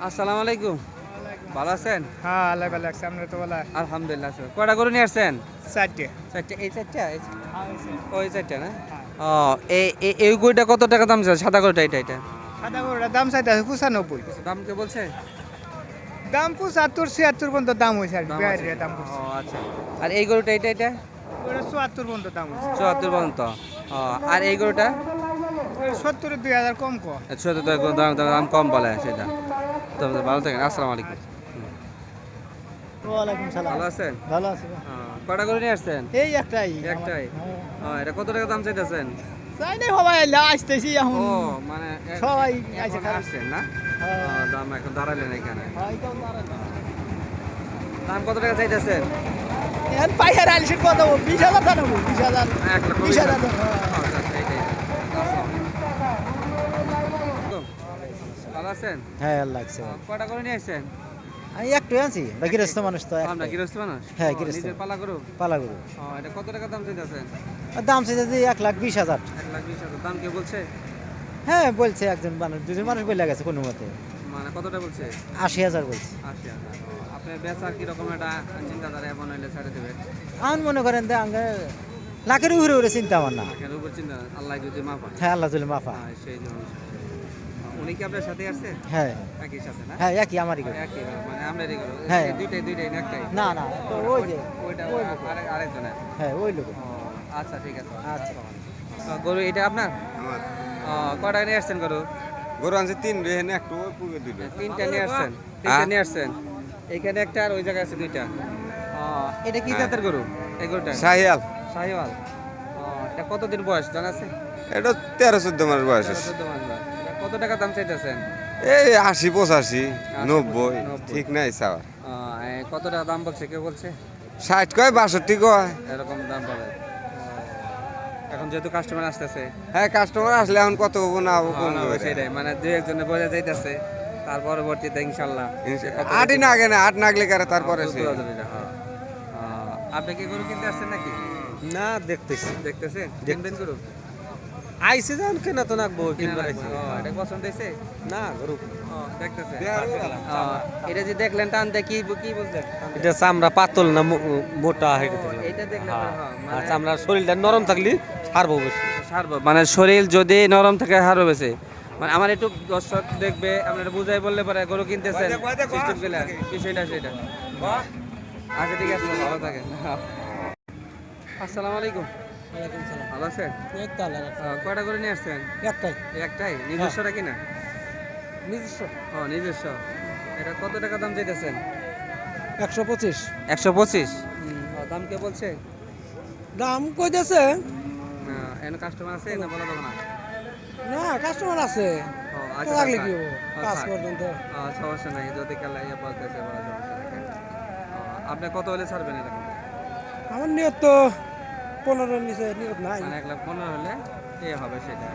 আসসালামু আলাইকুম। ভালো আছেন? হ্যাঁ আল্লাহ ভালো লাগছে আমরা তো বলা আলহামদুলিল্লাহ স্যার। কয়টা গরু নিয়ে আসছেন? চারটে। চারটে। এই চারটা? ওই চারটা না? ও এই এই- গরুটা কত টাকা দাম চাচ্ছে সাদা গরুটা এটা এটা সাদা গরুটার দাম চাইতে আছে পঁচানব্বই। দাম কে বলছে? দাম পঁচাত্তর ছিয়াত্তর পর্যন্ত দাম হয়েছে আর কি। দাম আছে? ও আচ্ছা। আর এই গরুটা এটা এটা ওটা চুয়াত্তর পর্যন্ত দাম হয়েছে। চুয়াত্তর পর্যন্ত। আর এই গরুটা? সত্তরের দুই হাজার কম ক। চুয়াত্তর দাম দাম দাম কম বলে সেটা। তো ভালো থাকেন আসসালামু আলাইকুম। ওয়ালাইকুম সালাম। ভালো আছেন? ভালো আছে ও, কয়টা নিয়ে আসছেন? এই একটাই। একটাই? এটা কত টাকা দাম চাইতেছেন? চাই নাই সবাই আসতেছি এখন। ও মানে সবাই। আসছেন না? হ্যাঁ। দাম এখন দাঁড়ালেন এখানে। দাম কত টাকা চাইতেছেন? এখন আলিশের কত বিশ হাজার জানাব বিশ হাজার এক লক্ষ বিশ বিশ হাজার হাজার। ও, আচ্ছা, আচ্ছা, এইটাই। আসসালামু আলাইকুম। ভালো আছেন? হ্যাঁ লাগছে ও, কয়টা করে নিয়ে আসছেন? আমি একটু আছি গৃহস্থ মানুষ তো আমরা গৃহস্থ মানুষ? হ্যাঁ, গৃহস্থ। পালা করু পালা গরু। এটা কত টাকা দাম চাইতেছেন? দাম চাইছে এক লাখ বিশ হাজার। এক লাখ বিশ হাজার। দাম কে বলছে? হ্যাঁ বলছে একজন মানুষ দুজন মানুষ বলে গেছে কোনো মতে। মানে কতটা বলছে? আশি হাজার বলছে। আশি হাজার। আপনি বেচার কীরকম একটা চিন্তাধারা এমন হইলে ছেড়ে দেবেন? আমার মনে করেন যে আঙ্গে লাখের উপরে উপরে চিন্তা আমার না। উপর চিন্তা আল্লাহ যদি মা পায় হ্যাঁ আল্লাহ মাফা হ্যাঁ, সেই জন্য। উনি কি আপনার সাথে আসছে হ্যাঁ। একই সাথে না? হ্যাঁ একই আমারই গরু। একই মানে আপনারই করো হ্যাঁ। দুইটাই দুইটাই না একটাই? না না তো ওই যে ওইটা। আরেক আরেকজনের হ্যাঁ ওই লোক। আচ্ছা ঠিক আছে। আচ্ছা। গরু এটা আপনার? কটা নিয়ে আসছেন গরু? গরু আনছে তিন রেহেন একটু ওই পুরো দিল তিনটা নিয়ে আসছেন? তিনটা হ্যাঁ। নিয়ে আসছেন? এইখানে একটা আর ওই জায়গায় আছে দুইটা। এটা কি হ্যাঁ। জাতের গরু? এই গরুটা। শাহিয়াল শাহিওয়াল। ও এটা কতদিন বয়স? জানা আছে? এটা তেরো চোদ্দ মাস বয়স। চোদ্দ মাস বয়স। কত টাকা দাম চাইতেছেন? এই আশি পঁচাশি নব্বই। ঠিক নাই এ, কত টাকা দাম বলছে কেউ বলছে? ষাট কয় বাষট্টি কয়। এরকম দাম বলে এখন যেহেতু কাস্টমার আসতেছে। হ্যাঁ কাস্টমার আসলে এখন কত হব না হব হ্যাঁ, সেটাই মানে দুই একজনে বোঝা যাইতেছে তার পরবর্তীতে ইনশাল্লাহ আটই না আগে না আট নাগলে কারে তারপরে। হ্যাঁ, হ্যাঁ। আহ, আপনি কি গরু কিনতে আসছেন নাকি? না দেখতেছি। দেখতেছেন? কিনবেন গরু? আইসে যান কেন তো নাকবো কিনবার আইসি। এটা পছন্দ হয়েছে? না গরু দেখতেছে। এটা যে দেখলেন টানতে কি কি বলছেন? এটা চামড়া পাতল না মোটা হ্যাঁ। মানে চামড়ার শরীরটা নরম থাকলে ছাড়বো বেশি। সারবো মানে শরীর যদি নরম থাকে হারও বেশি। মানে আমার একটু দর্শক দেখবে আপনারা বুঝাই বললে পরে গরু কিনতেছেন। সিস্টেম সেটা। আচ্ছা ঠিক আছে ভালো থাকেন। আসসালামু আলাইকুম। ভালো আছেন কয়টা করে নিয়ে আসছেন? একটাই। একটাই? নিজস্বটা কিনা? নিজস্ব। ও নিজস্ব। এটা কত টাকা দাম চাইতেছেন? একশো পঁচিশ। একশো পঁচিশ? দাম কে বলছে? দাম কইতেছে। না এন কাস্টমার আছে না বলা না? কাস্টমার আছে। আচ্ছা, লাগলে কি। হব ও, পর্যন্ত। সমস্যা নাই যদি ইয়ে বলতেছে বলা সমস্যা আপনি কত হলে ছাড়বেন এরকম আমার নিয়ত তো পনেরো নিচে নাই। মানে এক লাখ পনেরো হলে এ হবে সেটা।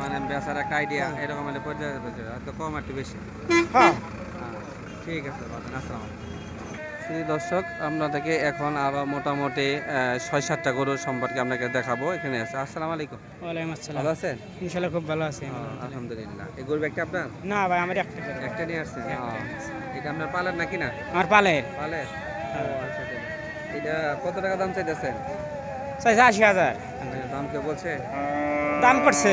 মানে বেচার একটা আইডিয়া এরকম হলে পর্যায়ে পর্যায়ে কম একটু বেশি। হ্যাঁ। হ্যাঁ, ঠিক আছে আসসালাম দর্শক আপনাদেরকে এখন আরও মোটামুটি ছয় সাতটা গরুর সম্পর্কে আপনাকে দেখাবো। এখানে আছে। আসসালামু আলাইকুম। ওয়ালাইকুম আসসালাম। ভালো আছেন? ইনশাল্লাহ খুব ভালো আছে আলহামদুলিল্লাহ। এই গরু ব্যাগটা আপনার? না ভাই আমার একটা একটা নিয়ে আসছেন? এটা আপনার পালের নাকি না? আমার পালের। পালের? আচ্ছা ঠিক আছে। এটা কত টাকা দাম চাইতেছেন? চাইছে আশি হাজার। দাম কে বলছে? দাম করছে।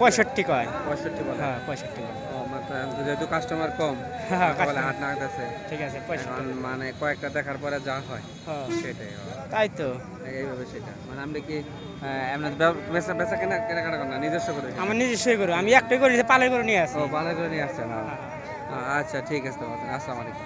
পঁয়ষট্টি কয়। পঁয়ষট্টি বলে। হ্যাঁ পঁয়ষট্টি যেহেতু কাস্টমার কম হ্যাঁ, হাট না আছে ঠিক আছে মানে কয়েকটা দেখার পরে যা হয় হ্যাঁ, সেটাই তাই তো। এইভাবে সেটা। মানে কি এমনি বেচা বেচা কেনা কেনাকাটা করেন না? নিজস্ব করে আমার নিজস্বই আমি একটাই করি পালের গরু নিয়ে আসি। ও করে নিয়ে আসছেন আচ্ছা ঠিক আছে তো আসসালামু আলাইকুম।